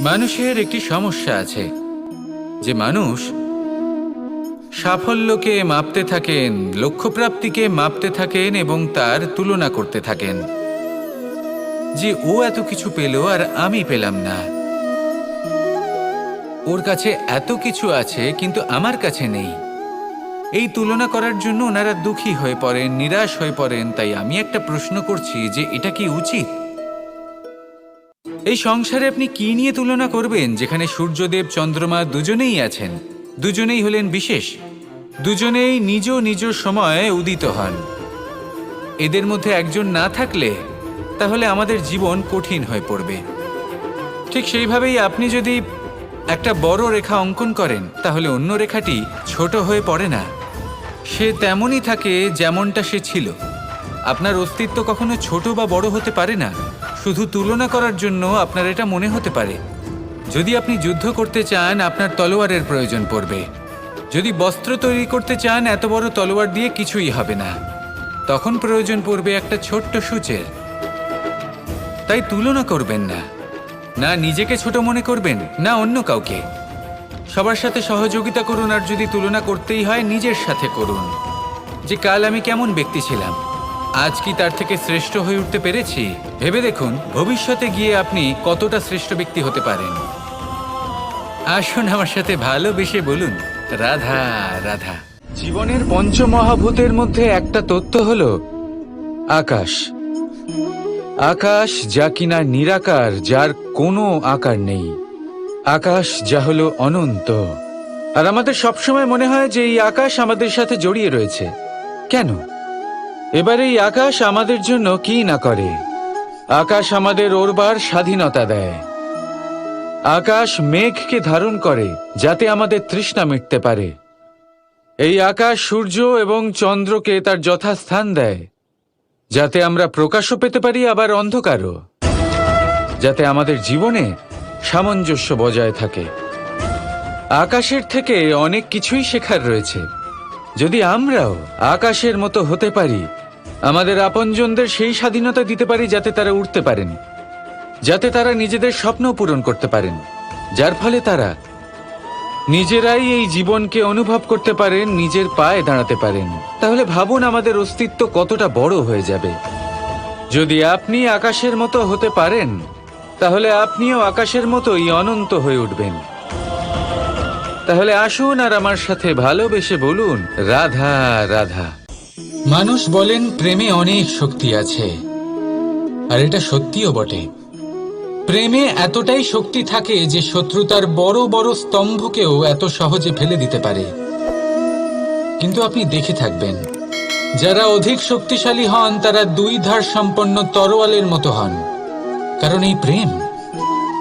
মানুষের একটি সমস্যা আছে, যে মানুষ সাফল্যকে মাপতে থাকেন, লক্ষ্যপ্রাপ্তিকে মাপতে থাকেন এবং তার তুলনা করতে থাকেন। যে ও এত কিছু পেল আর আমি পেলাম না। ওর কাছে এত কিছু আছে কিন্তু আমার কাছে নেই। এই তুলনা করার জন্য ওনারা দুঃখী হয়ে পড়েন, নিরাশ হয়ে পড়েন, তাই আমি একটা প্রশ্ন করছি যে এটা কি উচিত? এই সংসারে আপনি কি নিয়ে তুলনা করবেন? যেখানে সূর্যদেব, চন্দ্রমা দুজনেই আছেন। দুজনেই হলেন বিশেষ। দুজনেই নিজ নিজ সময়ে উদিত হন। এদের মধ্যে একজন না থাকলে তাহলে আমাদের জীবন কঠিন হয়ে পড়বে। ঠিক সেইভাবেই আপনি যদি একটা বড় রেখা অঙ্কন করেন, তাহলে অন্য রেখাটি ছোট হয়ে পড়ে না। সে তেমনই থাকে যেমনটা সে ছিল। আপনার অস্তিত্ব কখনো ছোট বা বড় হতে পারে না। শুধু তুলনা করার জন্য আপনার এটা মনে হতে পারে। যদি আপনি যুদ্ধ করতে চান, আপনার তলোয়ারের প্রয়োজন পড়বে। যদি বস্ত্র তৈরি করতে চান, এত বড় তলোয়ার দিয়ে কিছুই হবে না। তখন প্রয়োজন পড়বে একটা ছোট্ট সূচের। তাই তুলনা করবেন না। না নিজেকে ছোট মনে করবেন, না অন্য কাউকে। সবার সাথে সহযোগিতা করুন আর যদি তুলনা করতেই হয়, নিজের সাথে করুন। যে কাল আমি কেমন ব্যক্তি ছিলাম। আজ কি তার থেকে শ্রেষ্ঠ হয়ে উঠতে পেরেছি? ভেবে দেখুন, ভবিষ্যতে গিয়ে আপনি কতটা শ্রেষ্ঠ ব্যক্তি হতে পারেন। আসুন আমার সাথে ভালোবেসে বলুন, রাধা রাধা। জীবনের পঞ্চমহাভূতের মধ্যে একটা তত্ত্ব হল আকাশ। আকাশ যা কিনা নিরাকার, যার কোনো আকার নেই। আকাশ যা হলো অনন্ত। আর আমাদের সবসময় মনে হয় যে এই আকাশ আমাদের সাথে জড়িয়ে রয়েছে। কেন? এবার এই আকাশ আমাদের জন্য কি না করে? আকাশ আমাদের ওরবার স্বাধীনতা দেয়। আকাশ মেঘকে ধারণ করে, যাতে আমাদের তৃষ্ণা মিটতে পারে। এই আকাশ সূর্য এবং চন্দ্রকে তার যথাস্থান দেয়। যাতে আমরা প্রকাশও পেতে পারি, আবার অন্ধকারও। যাতে আমাদের জীবনে সামঞ্জস্য বজায় থাকে। আকাশের থেকে অনেক কিছুই শেখার রয়েছে। যদি আমরাও আকাশের মতো হতে পারি আমাদের আপনজনদের সেই স্বাধীনতা দিতে পারি যাতে তারা উঠতে পারেন, যাতে তারা নিজেদের স্বপ্ন পূরণ করতে পারেন, যার ফলে তারা নিজেরাই এই জীবনকে অনুভব করতে পারেন, নিজের পায়ে দাঁড়াতে পারেন। তাহলে ভাবুন আমাদের অস্তিত্ব কতটা বড় হয়ে যাবে। যদি আপনি আকাশের মতো হতে পারেন, তাহলে আপনিও আকাশের মতোই অনন্ত হয়ে উঠবেন। তাহলে আসুন আর আমার সাথে ভালোবেসে বলুন, রাধা রাধা। মানুষ বলেন প্রেমে অনেক শক্তি আছে। আর এটা সত্যিও বটে। প্রেমে এতটাই শক্তি থাকে যে শত্রুতার বড় বড় স্তম্ভকেও এত সহজে ফেলে দিতে পারে। কিন্তু আপনি দেখে থাকবেন, যারা অধিক শক্তিশালী হন, তারা দুই ধার সম্পন্ন তরোয়ালের মতো হন। কারণ এই প্রেম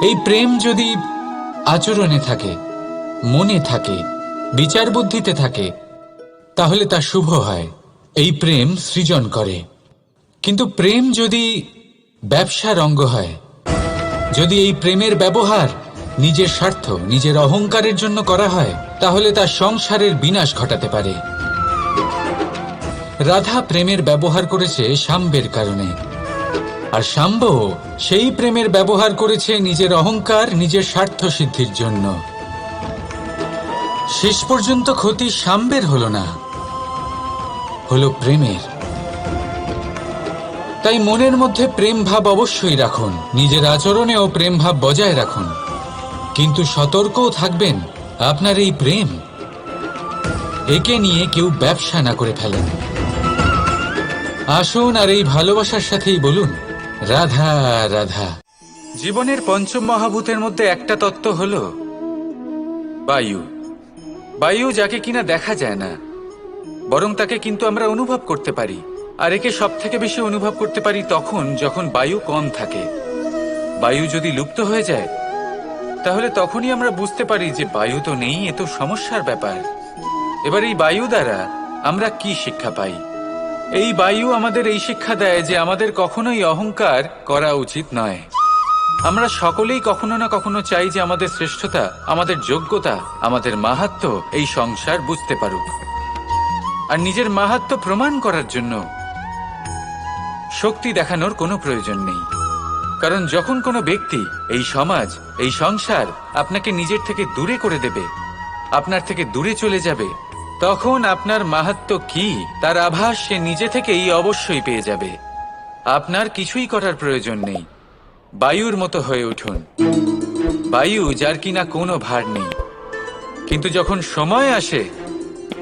এই প্রেম যদি আচরণে থাকে, মনে থাকে বিচার বুদ্ধিতে থাকে, তাহলে তা শুভ হয়। এই প্রেম সৃজন করে। কিন্তু প্রেম যদি ব্যবসার অঙ্গ হয়, যদি এই প্রেমের ব্যবহার নিজের স্বার্থ, নিজের অহংকারের জন্য করা হয়, তাহলে তা সংসারের বিনাশ ঘটাতে পারে। রাধা প্রেমের ব্যবহার করেছে সাম্বের কারণে। আর সাম্ব সেই প্রেমের ব্যবহার করেছে নিজের অহংকার, নিজের স্বার্থ সিদ্ধির জন্য। শেষ পর্যন্ত ক্ষতি সাম্বের হলো না। হলো প্রেমের। তাই মনের মধ্যে প্রেম ভাব অবশ্যই রাখুন, নিজের আচরণেও প্রেম ভাব বজায় রাখুন। কিন্তু সতর্কও থাকবেন আপনার এই প্রেম। একে নিয়ে কেউ ব্যবসা না করে ফেলেন। আসুন আর এই ভালোবাসার সাথেই বলুন, রাধা রাধা। জীবনের পঞ্চম মহাভূতের মধ্যে একটা তত্ত্ব হল বায়ু। বায়ু যাকে কিনা দেখা যায় না। বরং তাকে কিন্তু আমরা অনুভব করতে পারি। আর একে সব থেকে বেশি অনুভব করতে পারি তখন যখন বায়ু কম থাকে। বায়ু যদি লুপ্ত হয়ে যায়, তাহলে তখনই আমরা বুঝতে পারি যে বায়ু তো নেই, এ তো সমস্যার ব্যাপার। এবার এই বায়ু দ্বারা আমরা কি শিক্ষা পাই? এই বায়ু আমাদের এই শিক্ষা দেয় যে আমাদের কখনোই অহংকার করা উচিত নয়। আমরা সকলেই কখনো না কখনো চাই যে আমাদের শ্রেষ্ঠতা, আমাদের যোগ্যতা, আমাদের মাহাত্ম্য এই সংসার বুঝতে পারুক। আর নিজের মাহাত্ম্য প্রমাণ করার জন্য শক্তি দেখানোর কোনো প্রয়োজন নেই। কারণ যখন কোনো ব্যক্তি এই সমাজ, এই সংসার আপনাকে নিজের থেকে দূরে করে দেবে, আপনার থেকে দূরে চলে যাবে, তখন আপনার মাহাত্ম কি, তার আভাস সে নিজে থেকেই অবশ্যই পেয়ে যাবে। আপনার কিছুই করার প্রয়োজন নেই। বায়ুর মতো হয়ে উঠুন। বায়ু যার কিনা কোনো ভার নেই। কিন্তু যখন সময় আসে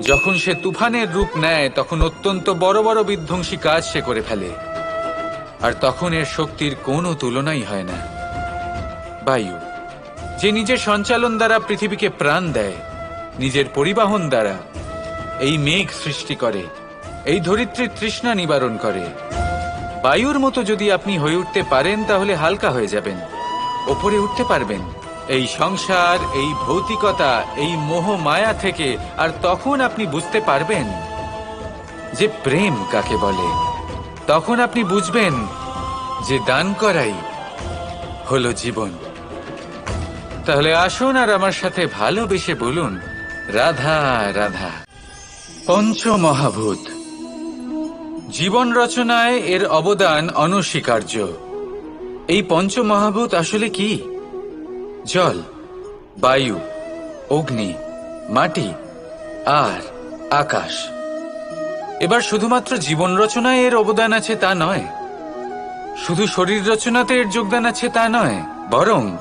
যখন সে তুফানের রূপ নেয়, তখন অত্যন্ত বড় বড় বিধ্বংসী কাজ সে করে ফেলে। আর তখন এর শক্তির কোনো তুলনাই হয় না। বায়ু, যে নিজের সঞ্চালন দ্বারা পৃথিবীকে প্রাণ দেয়, নিজের পরিবহন দ্বারা এই মেঘ সৃষ্টি করে, এই ধরিত্রীর তৃষ্ণা নিবারণ করে। বায়ুর মতো যদি আপনি হয়ে উঠতে পারেন, তাহলে হালকা হয়ে যাবেন, ওপরে উঠতে পারবেন। এই সংসার, এই ভৌতিকতা, এই মোহ মায়া থেকে আর তখন আপনি বুঝতে পারবেন যে প্রেম কাকে বলে। তখন আপনি বুঝবেন যে দান করাই হলো জীবন। তাহলে আসুন আর আমার সাথে ভালোবেসে বলুন, রাধা রাধা। পঞ্চমহাভূত। জীবন রচনায় এর অবদান অনস্বীকার্য। এই পঞ্চমহাভূত আসলে কি? জল, বায়ু, অগ্নি, মাটি, আর আকাশ। এবার শুধুমাত্র জীবন রচনায় এর অবদান আছে তা নয়, শুধু শরীর রচনাতে এর যোগদান আছে তা নয়, বরং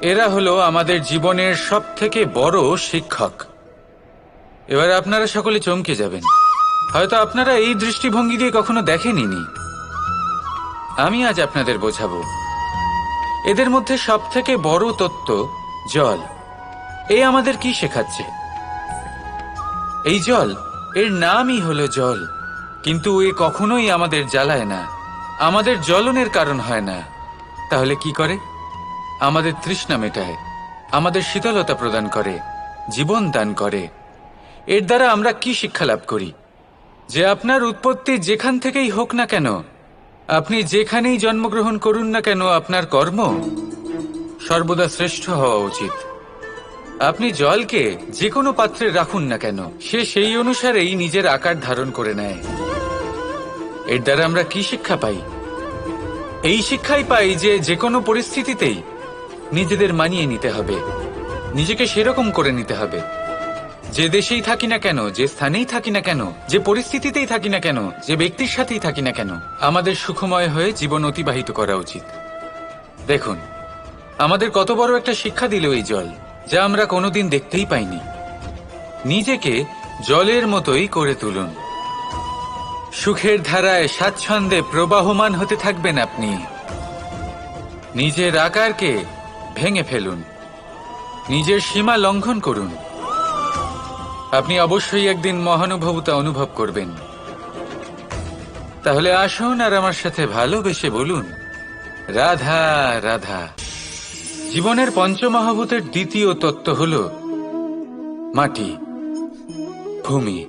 এরা হলো আমাদের জীবনের সব থেকে বড় শিক্ষক। এবার আপনারা সকলে চমকে যাবেন। হয়তো আপনারা এই দৃষ্টিভঙ্গি দিয়ে কখনো দেখেনি আমি আজ আপনাদের বোঝাবো। এদের মধ্যে সব থেকে বড় তত্ত্ব জল। এ আমাদের কি শেখাচ্ছে? এই জল, এর নামই হলো জল। কিন্তু এ কখনোই আমাদের জ্বালায় না। আমাদের জ্বলনের কারণ হয় না। তাহলে কি করে? আমাদের তৃষ্ণা মেটায়। আমাদের শীতলতা প্রদান করে। জীবন দান করে। এর দ্বারা আমরা কি শিক্ষা লাভ করি? যে আপনার উৎপত্তি যেখান থেকেই হোক না কেন আপনি যেখানেই জন্মগ্রহণ করুন না কেন, আপনার কর্ম সর্বদা শ্রেষ্ঠ হওয়া উচিত। আপনি জলকে যে কোনো পাত্রে রাখুন না কেন, সে সেই অনুসারেই নিজের আকার ধারণ করে নেয়। এর দ্বারা আমরা কি শিক্ষা পাই? এই শিক্ষাই পাই যে যে কোনো পরিস্থিতিতেই নিজেদের মানিয়ে নিতে হবে, নিজেকে সেরকম করে নিতে হবে। যে দেশেই থাকি না কেন, যে স্থানেই থাকি না কেন, যে পরিস্থিতিতেই থাকি না কেন, যে ব্যক্তির সাথেই থাকি না কেন, আমাদের সুখময় হয়ে জীবন অতিবাহিত করা উচিত। দেখুন, আমাদের কত বড় একটা শিক্ষা দিল এই জল, যা আমরা কোনোদিন দেখতেই পাইনি। নিজেকে জলের মতোই করে তুলুন। সুখের ধারায় স্বাচ্ছন্দ্যে প্রবাহমান হতে থাকবেন আপনি। নিজের আকারকে ভেঙে ফেলুন। নিজের সীমা লঙ্ঘন করুন। আপনি অবশ্যই একদিন মহানুভবতা অনুভব করবেন। তাহলে আসুন আর আমার সাথে ভালোবেসে বলুন, রাধা রাধা। জীবনের পঞ্চমহাভূতের দ্বিতীয় তত্ত্ব হল মাটি, ভূমি,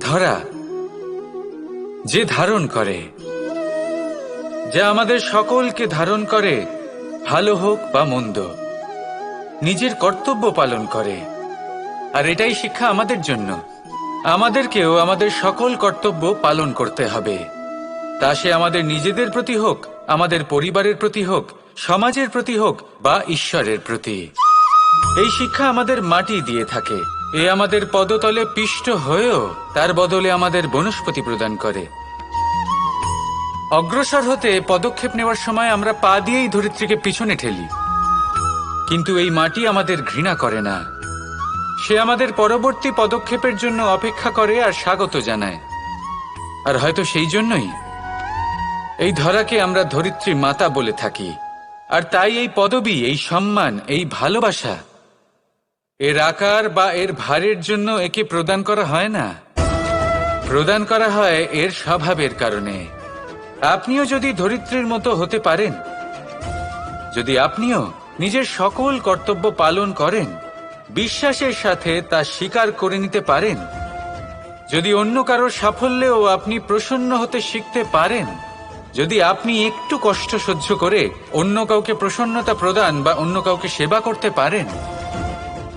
ধরা, যে ধারণ করে, যা আমাদের সকলকে ধারণ করে, ভালো হোক বা মন্দ, নিজের কর্তব্য পালন করে। আর এটাই শিক্ষা আমাদের জন্য। আমাদেরকেও আমাদের সকল কর্তব্য পালন করতে হবে। তা সে আমাদের নিজেদের প্রতি হোক, আমাদের পরিবারের প্রতি হোক, সমাজের প্রতি হোক বা ঈশ্বরের প্রতি। এই শিক্ষা আমাদের মাটি দিয়ে থাকে। এ আমাদের পদতলে পিষ্ট হয়েও তার বদলে আমাদের বনস্পতি প্রদান করে। অগ্রসর হতে পদক্ষেপ নেওয়ার সময় আমরা পা দিয়েই ধরিত্রীকে পিছনে ঠেলি। কিন্তু এই মাটি আমাদের ঘৃণা করে না। সে আমাদের পরবর্তী পদক্ষেপের জন্য অপেক্ষা করে আর স্বাগত জানায়। আর হয়তো সেই জন্যই এই ধরাকে আমরা ধরিত্রী মাতা বলে থাকি। আর তাই এই পদবি, এই সম্মান, এই ভালোবাসা এর আকার বা এর ভারের জন্য একে প্রদান করা হয় না। প্রদান করা হয় এর স্বভাবের কারণে। আপনিও যদি ধরিত্রীর মতো হতে পারেন, যদি আপনিও নিজের সকল কর্তব্য পালন করেন বিশ্বাসের সাথে তা স্বীকার করে নিতে পারেন। যদি অন্য কারও সাফল্যেও আপনি প্রসন্ন হতে শিখতে পারেন, যদি আপনি একটু কষ্ট সহ্য করে অন্য কাউকে প্রসন্নতা প্রদান বা অন্য কাউকে সেবা করতে পারেন,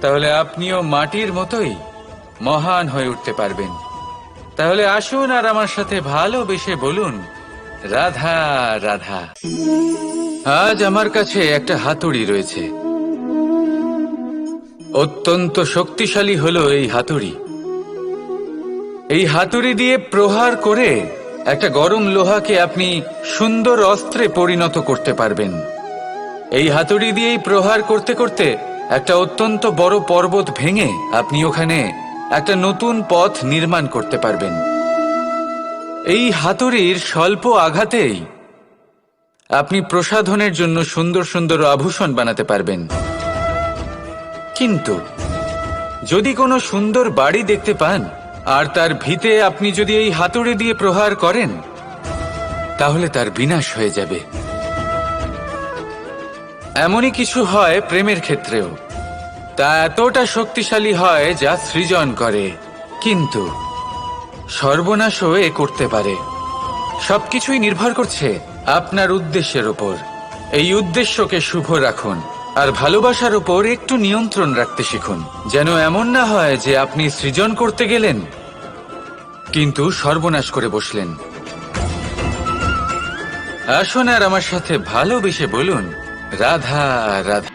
তাহলে আপনিও মাটির মতোই মহান হয়ে উঠতে পারবেন। তাহলে আসুন আর আমার সাথে ভালোবেসে বলুন, রাধা রাধা। আজ আমার কাছে একটা হাতুড়ি রয়েছে। অত্যন্ত শক্তিশালী হলো এই হাতুড়ি। এই হাতুড়ি দিয়ে প্রহার করে একটা গরম লোহাকে আপনি সুন্দর অস্ত্রে পরিণত করতে পারবেন। এই হাতুড়ি দিয়েই প্রহার করতে করতে একটা অত্যন্ত বড় পর্বত ভেঙে আপনি ওখানে একটা নতুন পথ নির্মাণ করতে পারবেন। এই হাতুড়ির স্বল্প আঘাতেই আপনি প্রসাধনের জন্য সুন্দর সুন্দর আভূষণ বানাতে পারবেন। কিন্তু যদি কোনো সুন্দর বাড়ি দেখতে পান, আর তার ভিতে আপনি যদি এই হাতুড়ি দিয়ে প্রহার করেন, তাহলে তার বিনাশ হয়ে যাবে। এমনই কিছু হয় প্রেমের ক্ষেত্রেও। তা এতটা শক্তিশালী হয় যা সৃজন করে, কিন্তু সর্বনাশও এ করতে পারে। সবকিছুই নির্ভর করছে আপনার উদ্দেশ্যের ওপর। এই উদ্দেশ্যকে শুভ রাখুন। আর ভালোবাসার উপর একটু নিয়ন্ত্রণ রাখতে শিখুন। যেন এমন না হয় যে আপনি সৃজন করতে গেলেন, কিন্তু সর্বনাশ করে বসলেন। আসুন আর আমার সাথে ভালোবেসে বলুন, রাধা রাধা।